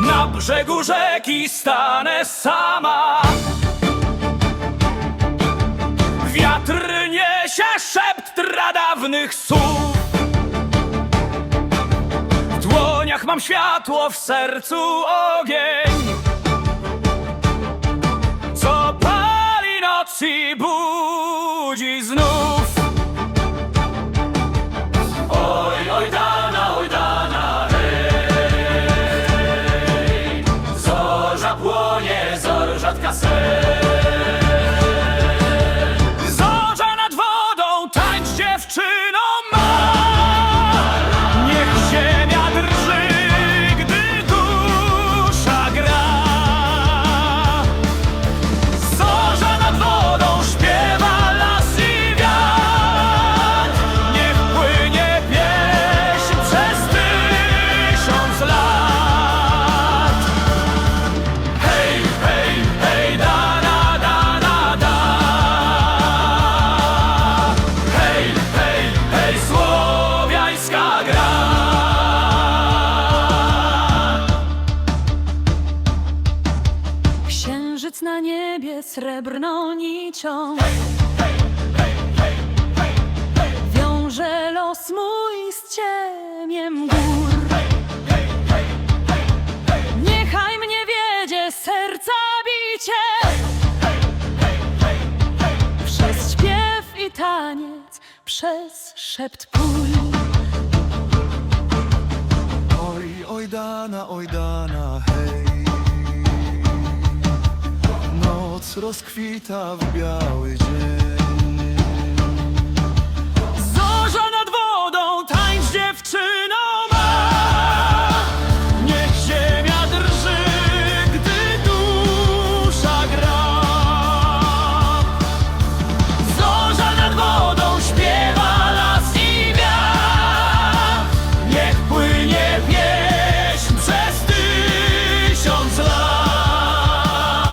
Na brzegu rzeki stanę sama. Wiatr niesie szept pradawnych słów. W dłoniach mam światło, w sercu ogień. Co pali noc i Na niebie srebrną nicią. Wiąże los mój z cieniem gór. Niechaj mnie wiedzie serca bicie. Przez śpiew i taniec, przez szept pól. Oj, oj dana, oj dana, hej Noc rozkwita w biały dzień